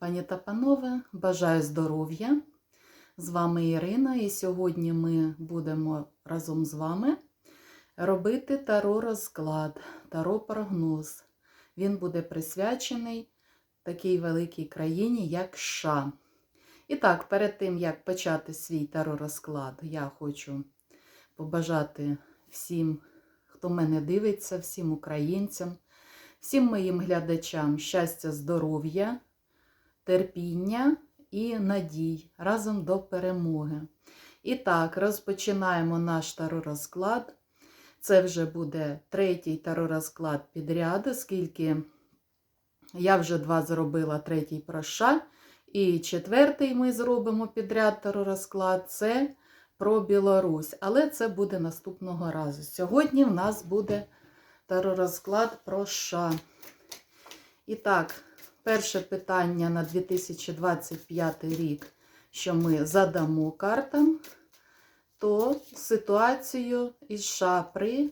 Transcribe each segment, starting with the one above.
Пані та панове, бажаю здоров'я! З вами Ірина, і сьогодні ми будемо разом з вами робити таро розклад, таро прогноз. Він буде присвячений такій великій країні, як США. І так, перед тим, як почати свій таро розклад, я хочу побажати всім, хто мене дивиться, всім українцям, всім моїм глядачам щастя, здоров'я терпіння і надій разом до перемоги. І так, розпочинаємо наш таророзклад. Це вже буде третій таророзклад підряд, оскільки я вже два зробила третій проша. І четвертий ми зробимо підряд таророзклад це про Білорусь. Але це буде наступного разу. Сьогодні в нас буде таророзклад про США. І так, Перше питання на 2025 рік, що ми задамо картам, то ситуацію із США при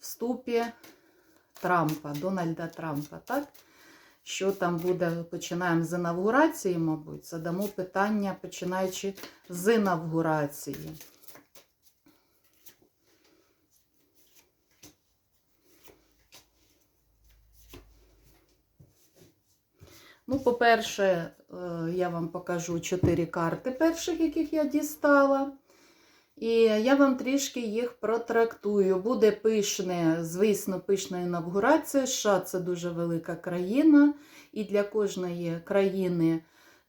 вступі Трампа, Дональда Трампа. так? Що там буде, починаємо з інавгурації, мабуть, задамо питання, починаючи з інавгурації. Ну, по-перше, е, я вам покажу чотири карти перших, яких я дістала. І я вам трішки їх протрактую. Буде пишне, звісно, пишна інавгурація. США це дуже велика країна, і для кожної країни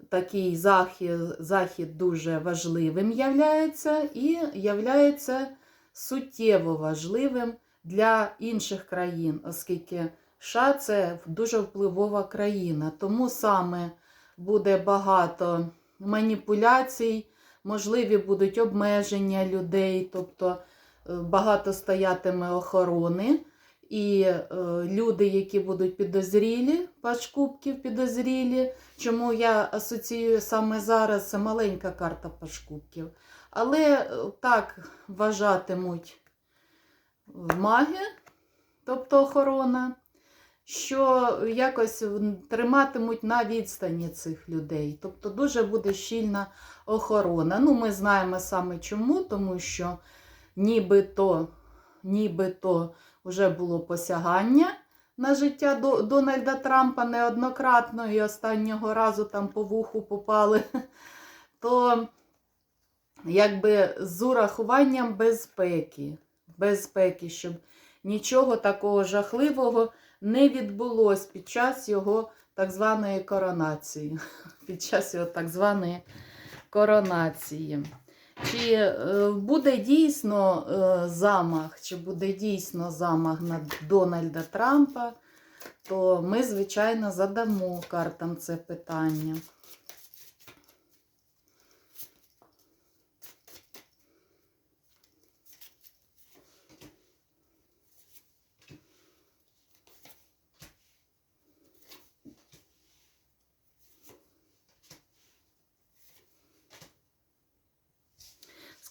такий захід захід дуже важливим являється і являється суттєво важливим для інших країн, оскільки. США це дуже впливова країна, тому саме буде багато маніпуляцій, можливі будуть обмеження людей, тобто е, багато стоятиме охорони. І е, люди, які будуть підозрілі, паш кубків підозрілі. Чому я асоціюю саме зараз це маленька карта паш кубків. Але е, так вважатимуть маги, тобто охорона що якось триматимуть на відстані цих людей. Тобто дуже буде щільна охорона. Ну, Ми знаємо саме чому, тому що нібито нібито вже було посягання на життя Дональда Трампа неоднократно і останнього разу там по вуху попали. То якби з урахуванням безпеки, безпеки, щоб нічого такого жахливого не відбулось під час його так званої коронації. Під час його так званої коронації. Чи е, буде дійсно е, замах, чи буде дійсно замах на Дональда Трампа, то ми, звичайно, задамо картам це питання.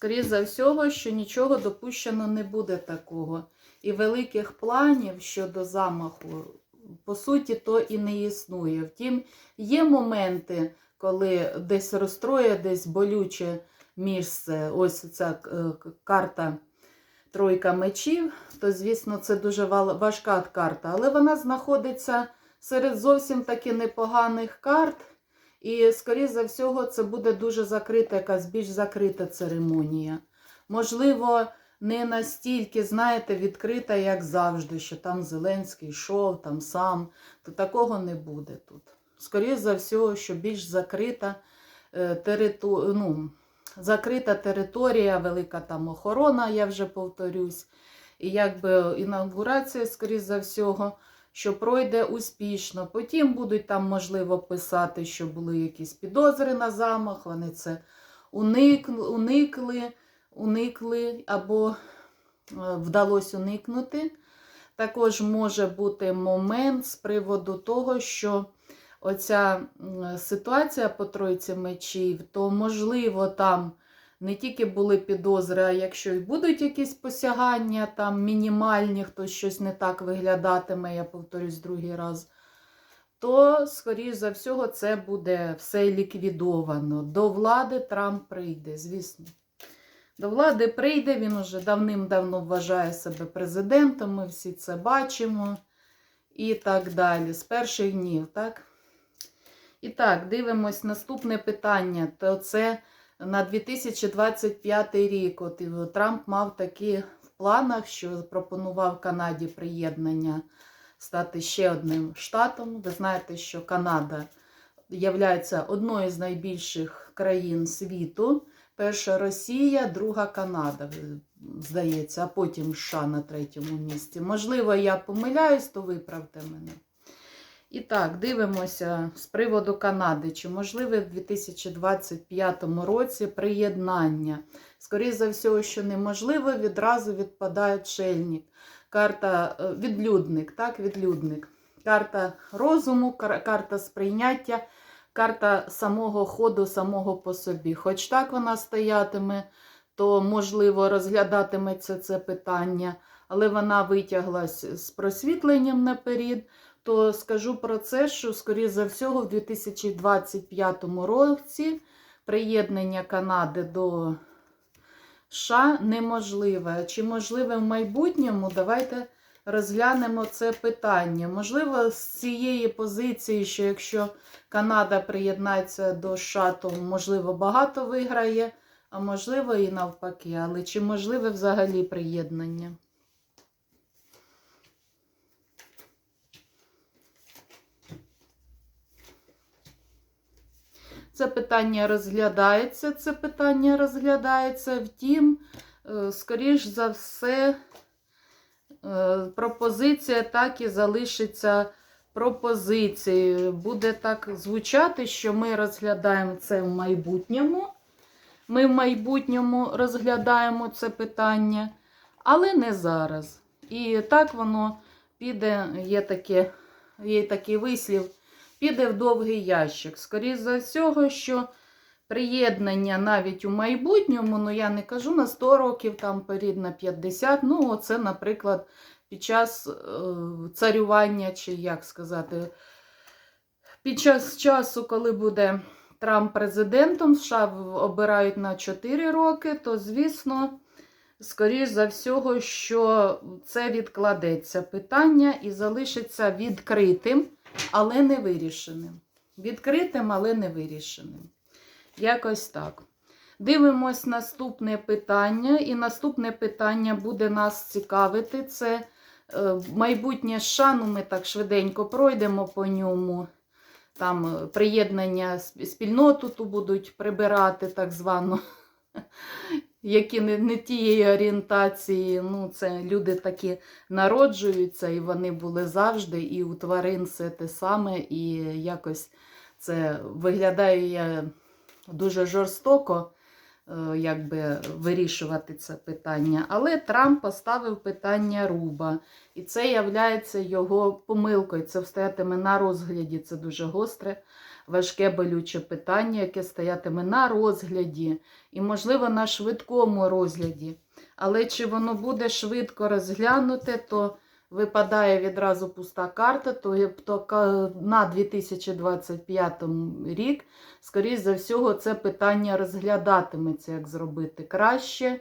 Скоріше за всього, що нічого допущено не буде такого. І великих планів щодо замаху, по суті, то і не існує. Втім, є моменти, коли десь розстроє, десь болюче місце, ось ця е, карта Тройка мечів, то, звісно, це дуже важка карта, але вона знаходиться серед зовсім таки непоганих карт. І, скоріш за всього, це буде дуже закрита, якась більш закрита церемонія. Можливо, не настільки, знаєте, відкрита, як завжди, що там Зеленський йшов, там сам, то такого не буде тут. Скоріше за всього, що більш закрита е, териту... ну, закрита територія, велика там охорона, я вже повторюсь. І якби інаугурація, скоріше за всього що пройде успішно. Потім будуть там, можливо, писати, що були якісь підозри на замах, вони це уникли, уникли або е, вдалося уникнути. Також може бути момент з приводу того, що оця ситуація по тройці мечів, то, можливо, там не тільки були підозри, а якщо і будуть якісь посягання, там мінімальні, хтось щось не так виглядатиме, я повторюсь другий раз, то, скоріш за всього, це буде все ліквідовано. До влади Трамп прийде, звісно. До влади прийде, він уже давним-давно вважає себе президентом, ми всі це бачимо. І так далі. З перших днів, так? І так, дивимось наступне питання. То це на 2025 рік. От Трамп мав такі в планах, що пропонував Канаді приєднання стати ще одним штатом. Ви знаєте, що Канада є одною з найбільших країн світу. Перша Росія, друга Канада, здається, а потім США на третьому місці. Можливо, я помиляюсь, то виправте мене. І так, дивимося з приводу Канади. Чи можливе в 2025 році приєднання? Скоріше за все, що неможливо, відразу відпадає чельник. Карта е, відлюдник, так, відлюдник. Карта розуму, карта сприйняття, карта самого ходу, самого по собі. Хоч так вона стоятиме, то можливо розглядатиметься це питання, але вона витяглась з просвітленням наперед то скажу про це, що, скоріше за всього, в 2025 році приєднання Канади до США неможливе. Чи можливе в майбутньому? Давайте розглянемо це питання. Можливо, з цієї позиції, що якщо Канада приєднається до США, то можливо багато виграє, а можливо і навпаки. Але чи можливе взагалі приєднання? Це питання розглядається, це питання розглядається. Втім, е, скоріш за все, е, пропозиція так і залишиться пропозицією. Буде так звучати, що ми розглядаємо це в майбутньому. Ми в майбутньому розглядаємо це питання, але не зараз. І так воно піде, є, таке, є такий вислів піде в довгий ящик. Скоріше за всього, що приєднання навіть у майбутньому, ну я не кажу на 100 років, там перід на 50, ну, оце, наприклад, під час е, царювання, чи як сказати, під час часу, коли буде Трамп президентом, США обирають на 4 роки, то, звісно, скоріш за всього, що це відкладеться питання і залишиться відкритим але не вирішеним. Відкритим, але не вирішеним. Якось так. Дивимось наступне питання. І наступне питання буде нас цікавити. Це е, майбутнє шану. Ми так швиденько пройдемо по ньому. Там е, приєднання спільноту тут будуть прибирати, так звану які не не тієї орієнтації. Ну, це Люди такі народжуються, і вони були завжди, і у тварин все те саме, і якось це виглядає дуже жорстоко. Е, якби вирішувати це питання. Але Трамп поставив питання Руба. І це являється його помилкою. Це встоятиме на розгляді. Це дуже гостре важке болюче питання, яке стоятиме на розгляді, і, можливо, на швидкому розгляді. Але чи воно буде швидко розглянуте, то випадає відразу пуста карта, то, то на 2025 рік, скоріш за всього, це питання розглядатиметься, як зробити краще.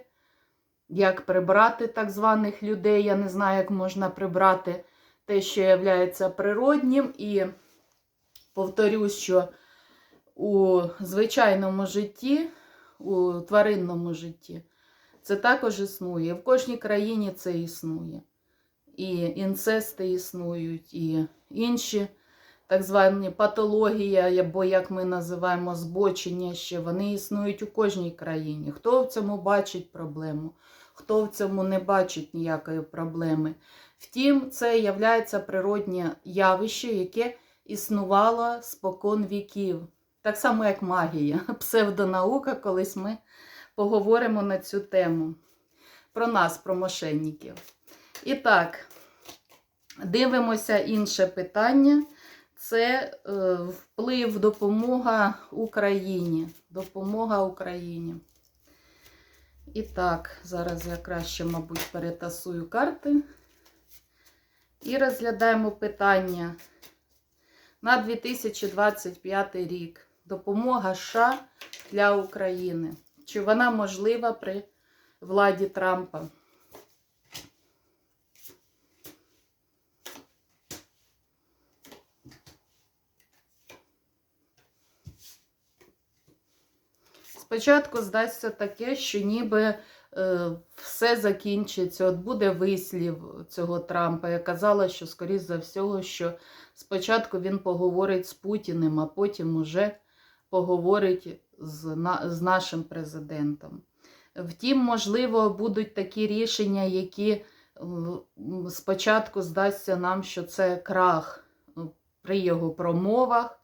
Як прибрати так званих людей. Я не знаю, як можна прибрати те, що є природнім, і Повторюсь, що у звичайному житті, у тваринному житті це також існує. В кожній країні це існує. І інцести існують, і інші так звані патології, або, як ми називаємо, збочення ще, вони існують у кожній країні. Хто в цьому бачить проблему, хто в цьому не бачить ніякої проблеми. Втім, це є природнє явище, яке існувала спокон віків. Так само, як магія, псевдонаука, колись ми поговоримо на цю тему. Про нас, про мошенників. І так, дивимося інше питання. Це е, вплив, допомога Україні. Допомога Україні. І так, зараз я краще, мабуть, перетасую карти. І розглядаємо питання на 2025 рік. Допомога США для України. Чи вона можлива при владі Трампа? Спочатку здасться таке, що ніби все закінчиться. От буде вислів цього Трампа. Я казала, що, скоріш за всього, що спочатку він поговорить з Путіним, а потім уже поговорить з, на, з нашим президентом. Втім, можливо, будуть такі рішення, які спочатку здасться нам, що це крах ну, при його промовах,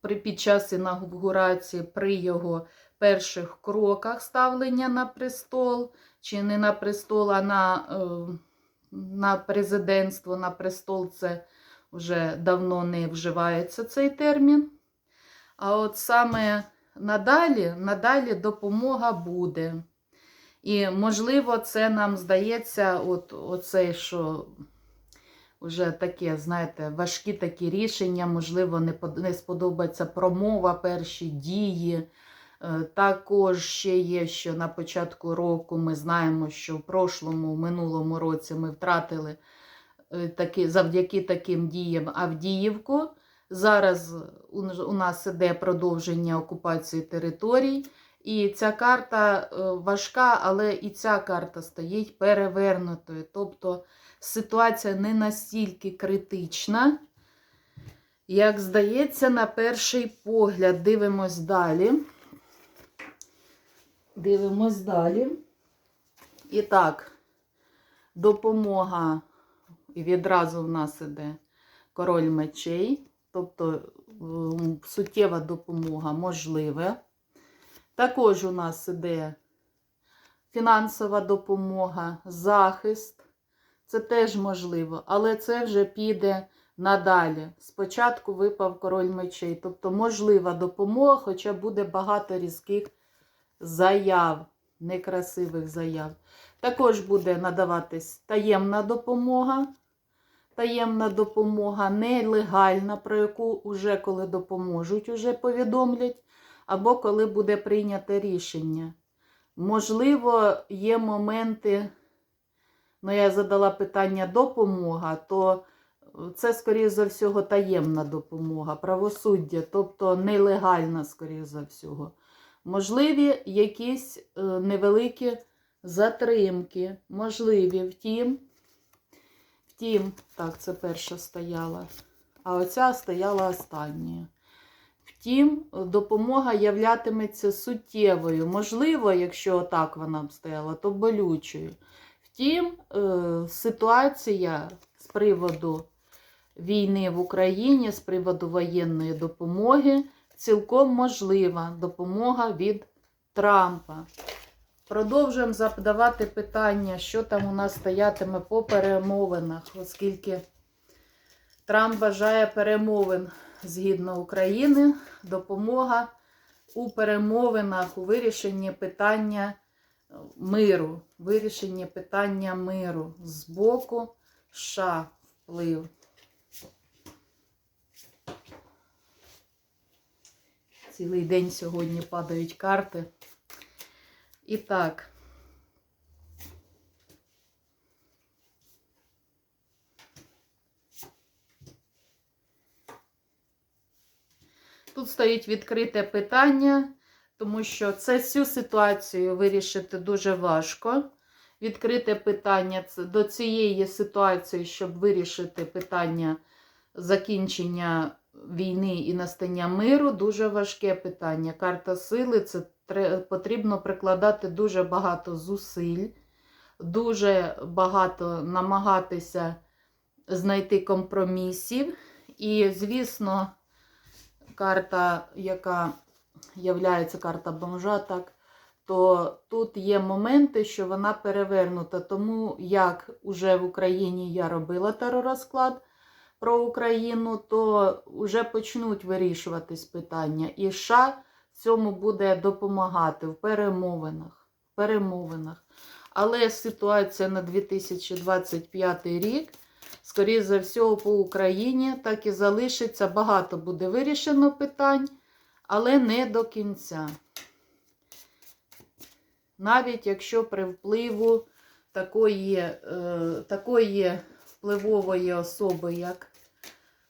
при, під час інаугурації, при його перших кроках ставлення на престол, чи не на престол, а на, е, на президентство, на престол це вже давно не вживається цей термін. А от саме надалі, надалі допомога буде. І, можливо, це нам здається, от оце, що вже таке, знаєте, важкі такі рішення, можливо, не сподобається промова, перші дії. Е, Також ще є, що на початку року ми знаємо, що в прошлому, в минулому році ми втратили е, таки, завдяки таким діям Авдіївку. Зараз у нас іде продовження окупації територій. І ця карта е, важка, але і ця карта стоїть перевернутою. Тобто ситуація не настільки критична, як здається, на перший погляд. Дивимось далі. Дивимось далі. І так, допомога, відразу в нас іде король мечей, тобто суттєва допомога можливе. Також у нас іде фінансова допомога, захист. Це теж можливо, але це вже піде надалі. Спочатку випав король мечей, тобто можлива допомога, хоча буде багато різких заяв, некрасивих заяв. Також буде надаватись таємна допомога. Таємна допомога нелегальна, про яку вже коли допоможуть, уже повідомлять, або коли буде прийнято рішення. Можливо, є моменти, ну я задала питання допомога, то це, скоріше за всього, таємна допомога, правосуддя, тобто нелегальна, скоріше за всього. Можливі якісь е, невеликі затримки, можливі, втім, втім, так, це перша стояла, а оця стояла останньою. Втім, допомога являтиметься суттєвою. Можливо, якщо так вона б стояла, то болючою. Втім, е, ситуація з приводу війни в Україні, з приводу воєнної допомоги, цілком можлива допомога від Трампа. Продовжуємо задавати питання, що там у нас стоятиме по перемовинах, оскільки Трамп бажає перемовин згідно України, допомога у перемовинах, у вирішенні питання миру, вирішенні питання миру з боку США вплив. Цілий день сьогодні падають карти. І так. Тут стоїть відкрите питання, тому що це цю ситуацію вирішити дуже важко. Відкрите питання до цієї ситуації, щоб вирішити питання закінчення війни і настання миру, дуже важке питання. Карта сили це потрібно прикладати дуже багато зусиль, дуже багато намагатися знайти компромісів. І, звісно, карта, яка являється карта бомжа, так, то тут є моменти, що вона перевернута. Тому як уже в Україні я робила теророзклад про Україну, то вже почнуть вирішуватись питання. І США цьому буде допомагати в перемовинах. перемовинах. Але ситуація на 2025 рік скоріше за всього, по Україні так і залишиться. Багато буде вирішено питань, але не до кінця. Навіть якщо при впливу такої, е, такої впливової особи, як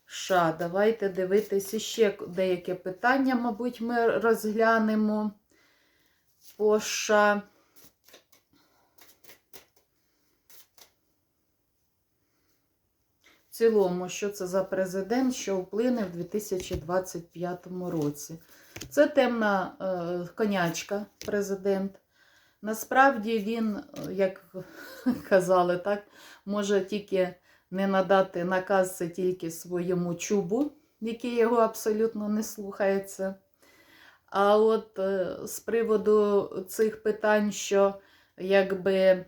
США. Давайте дивитися ще деяке питання, мабуть, ми розглянемо по США. В цілому, що це за президент, що вплине в 2025 році. Це темна е, конячка президент. Насправді він, е, як казали, так, може тільки не надати наказ це тільки своєму чубу, який його абсолютно не слухається. А от е, з приводу цих питань, що якби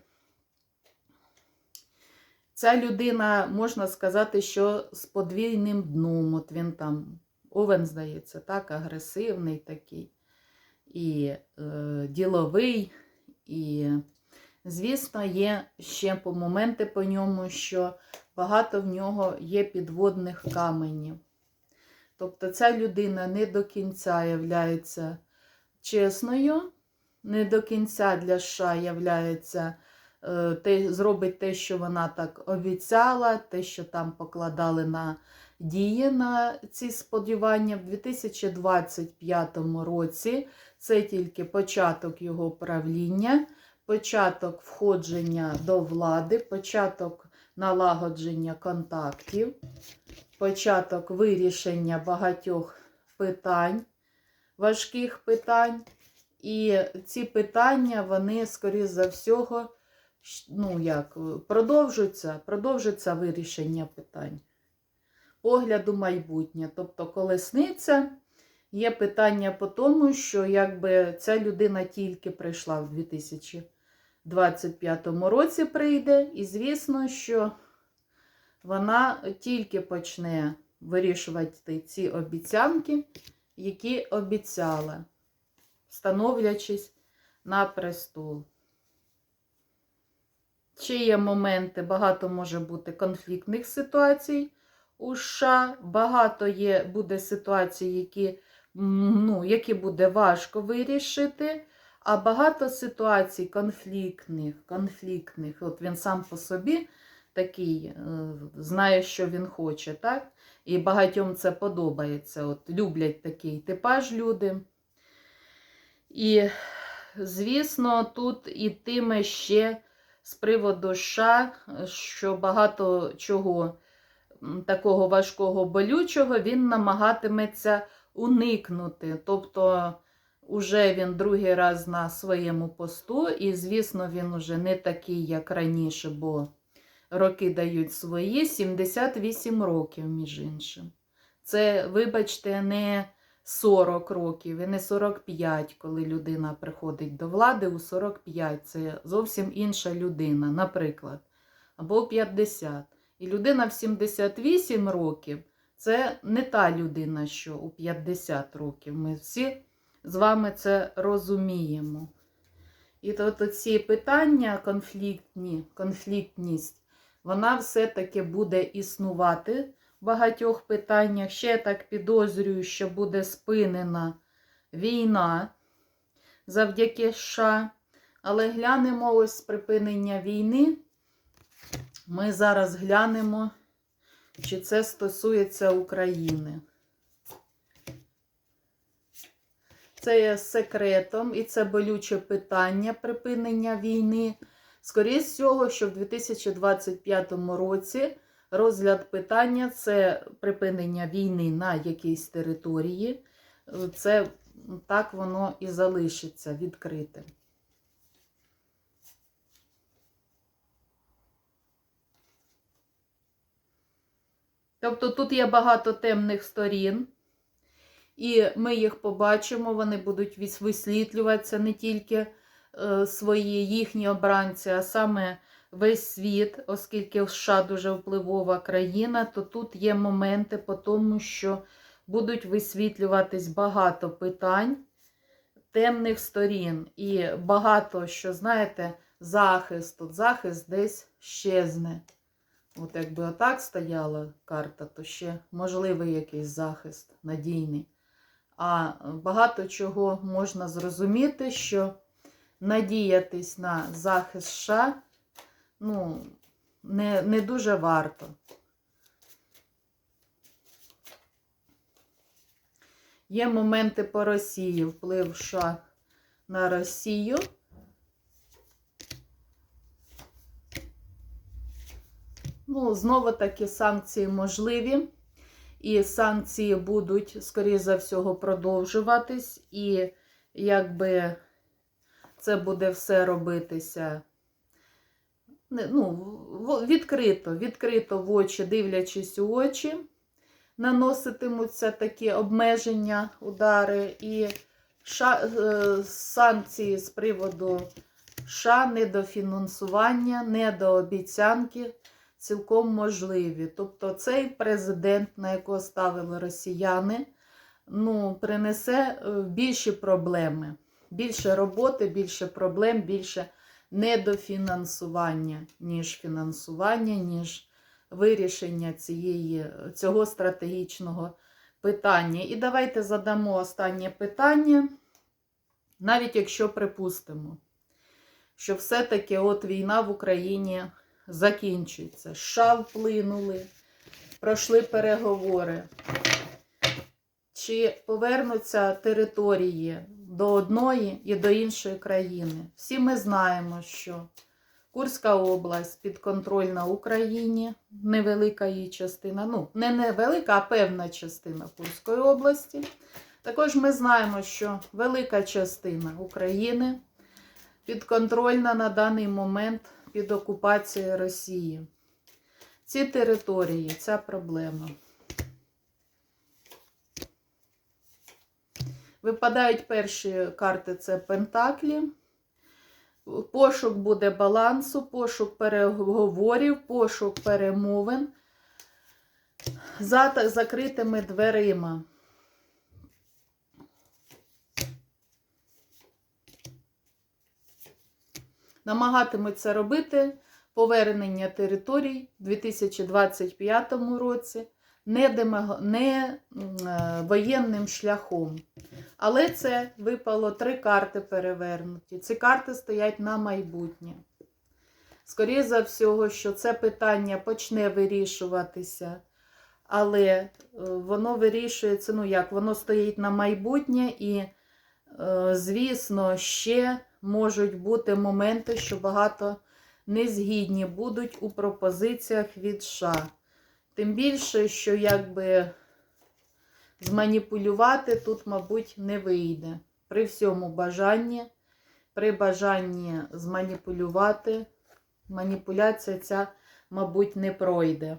ця людина, можна сказати, що з подвійним дном, от він там, овен, здається, так, агресивний такий, і е, діловий, і, звісно, є ще по моменти по ньому, що багато в нього є підводних каменів. Тобто ця людина не до кінця являється чесною, не до кінця для США являється, е, те, зробить те, що вона так обіцяла, те, що там покладали на дії на ці сподівання в 2025 році. Це тільки початок його правління, початок входження до влади, початок налагодження контактів, початок вирішення багатьох питань, важких питань. І ці питання, вони, скоріш за всього, ну як, продовжуються, продовжується вирішення питань. Погляду майбутнє. Тобто колесниця є питання по тому, що якби ця людина тільки прийшла в 2025 році прийде, і звісно, що вона тільки почне вирішувати ці обіцянки, які обіцяла, становлячись на престол. Ще є моменти, багато може бути конфліктних ситуацій у США, багато є, буде ситуацій, які, ну, які буде важко вирішити, а багато ситуацій конфліктних, конфліктних. От він сам по собі такий, е, знає, що він хоче, так? І багатьом це подобається. От Люблять такий типаж люди. І, звісно, тут ітиме ще з приводу США, що багато чого такого важкого болючого він намагатиметься уникнути. Тобто, уже він другий раз на своєму посту, і, звісно, він уже не такий, як раніше, бо роки дають свої 78 років, між іншим. Це, вибачте, не 40 років і не 45, коли людина приходить до влади у 45. Це зовсім інша людина, наприклад, або 50. І людина в 78 років це не та людина, що у 50 років. Ми всі з вами це розуміємо. І от ці питання, конфліктні, конфліктність, вона все-таки буде існувати в багатьох питаннях. Ще я так підозрюю, що буде спинена війна завдяки США. Але глянемо ось припинення війни. Ми зараз глянемо, чи це стосується України. Це є секретом і це болюче питання припинення війни. Скоріше всього, що в 2025 році розгляд питання це припинення війни на якійсь території. Це так воно і залишиться відкритим. Тобто тут є багато темних сторін, і ми їх побачимо, вони будуть висвітлюватися не тільки е, свої їхні обранці, а саме весь світ, оскільки США дуже впливова країна, то тут є моменти по тому, що будуть висвітлюватись багато питань темних сторін. І багато що, знаєте, захист, тут захист десь щезне. От якби отак стояла карта, то ще можливий якийсь захист надійний. А багато чого можна зрозуміти, що надіятись на захист США ну, не, не дуже варто. Є моменти по Росії, вплив США на Росію. Ну, знову таки санкції можливі. І санкції будуть, скоріше за всього, продовжуватись. І якби це буде все робитися ну, відкрито, відкрито в очі, дивлячись у очі, наноситимуться такі обмеження, удари і ша, е, санкції з приводу США, недофінансування, недообіцянки цілком можливі. Тобто цей президент, на якого ставили росіяни, ну, принесе е, більші проблеми, більше роботи, більше проблем, більше недофінансування, ніж фінансування, ніж вирішення цієї, цього стратегічного питання. І давайте задамо останнє питання, навіть якщо припустимо, що все-таки от війна в Україні закінчується. США вплинули, пройшли переговори. Чи повернуться території до одної і до іншої країни? Всі ми знаємо, що Курська область підконтрольна Україні, невелика її частина, ну, не невелика, а певна частина Курської області. Також ми знаємо, що велика частина України підконтрольна на даний момент під окупацією Росії. Ці території, ця проблема. Випадають перші карти це Пентаклі. Пошук буде балансу, пошук переговорів, пошук перемовин за закритими дверима. Намагатимуться робити повернення територій у 2025 році не, демаго... не е, воєнним шляхом. Але це випало три карти перевернуті. Ці карти стоять на майбутнє. Скоріше за всього, що це питання почне вирішуватися, але е, воно вирішується, ну як, воно стоїть на майбутнє, і, е, звісно, ще можуть бути моменти, що багато незгідні будуть у пропозиціях від США. Тим більше, що якби зманіпулювати тут, мабуть, не вийде. При всьому бажанні, при бажанні зманіпулювати, маніпуляція ця, мабуть, не пройде.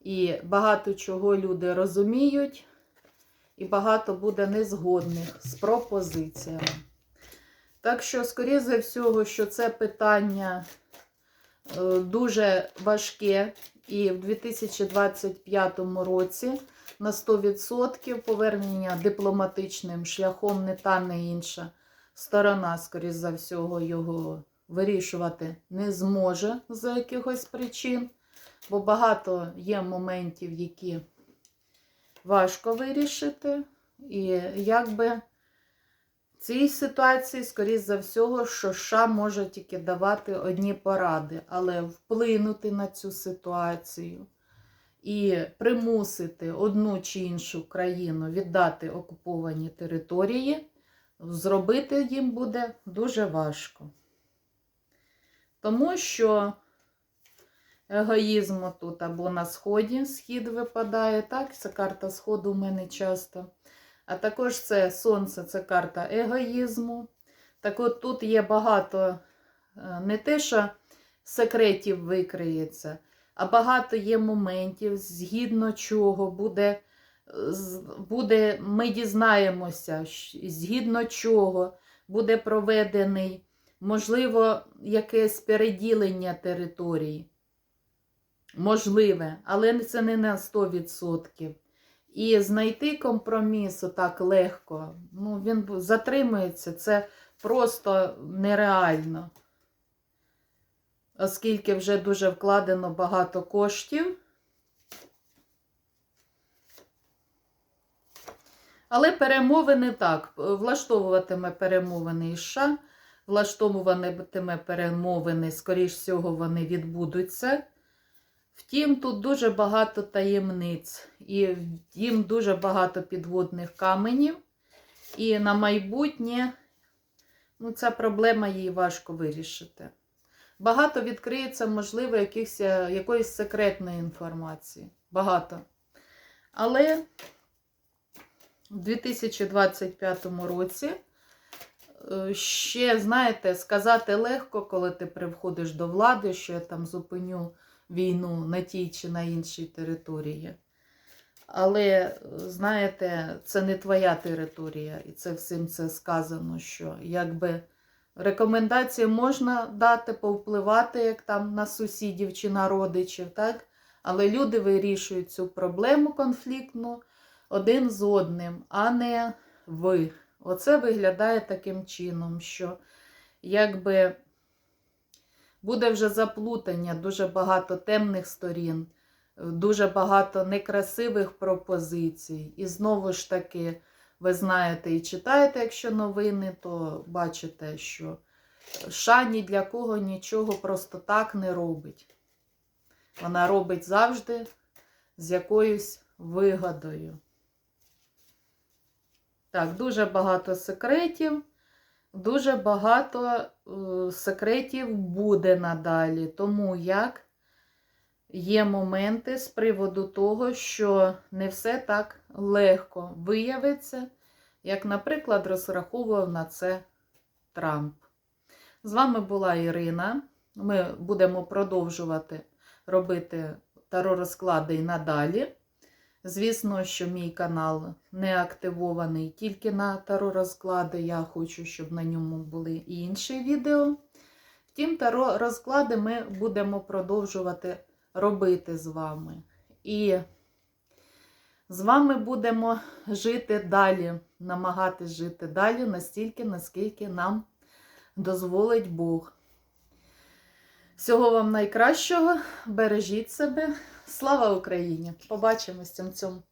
І багато чого люди розуміють, і багато буде незгодних з пропозиціями. Так що, скоріше за всього, що це питання е, дуже важке, і в 2025 році на 100% повернення дипломатичним шляхом не та, не інша сторона, скоріше за всього, його вирішувати не зможе за якихось причин, бо багато є моментів, які важко вирішити. І якби в цій ситуації, скоріш за всього, що США може тільки давати одні поради, але вплинути на цю ситуацію і примусити одну чи іншу країну віддати окуповані території, зробити їм буде дуже важко. Тому що егоїзму тут або на сході схід випадає, так, це карта сходу у мене часто. А також це сонце, це карта егоїзму. Так от тут є багато е, не те, що секретів викриється, а багато є моментів, згідно чого буде, буде ми дізнаємося, згідно чого буде проведений, можливо, якесь переділення території. Можливе, але це не на 100%. І знайти компроміс так легко, ну, він затримується, це просто нереально. оскільки вже дуже вкладено багато коштів. Але перемовини так, влаштовуватиме перемовини і США, влаштовуватиме перемовини, скоріш всього, вони відбудуться. Втім, тут дуже багато таємниць, і їм дуже багато підводних каменів. І на майбутнє ну, ця проблема їй важко вирішити. Багато відкриється, можливо, якихось, е, якоїсь секретної інформації. Багато. Але в 2025 році е, ще, знаєте, сказати легко, коли ти приходиш до влади, що я там зупиню війну на тій чи на іншій території. Але, е, знаєте, це не твоя територія, і це всім це сказано, що якби рекомендації можна дати, повпливати, як там на сусідів чи на родичів, так? Але люди вирішують цю проблему конфліктну один з одним, а не ви. Оце виглядає таким чином, що якби буде вже заплутання, дуже багато темних сторін, дуже багато некрасивих пропозицій. І знову ж таки, ви знаєте і читаєте, якщо новини, то бачите, що США ні для кого нічого просто так не робить. Вона робить завжди з якоюсь вигодою. Так, дуже багато секретів. Дуже багато е, секретів буде надалі. Тому як є моменти з приводу того, що не все так легко виявиться, як, наприклад, розраховував на це Трамп. З вами була Ірина. Ми будемо продовжувати робити таро-розклади і надалі. Звісно, що мій канал не активований тільки на таро розклади. Я хочу, щоб на ньому були і інші відео. Втім, таро розклади ми будемо продовжувати робити з вами. І з вами будемо жити далі, намагатись жити далі настільки, наскільки нам дозволить Бог. Всього вам найкращого, бережіть себе. Слава Україні! Побачимось в цьому.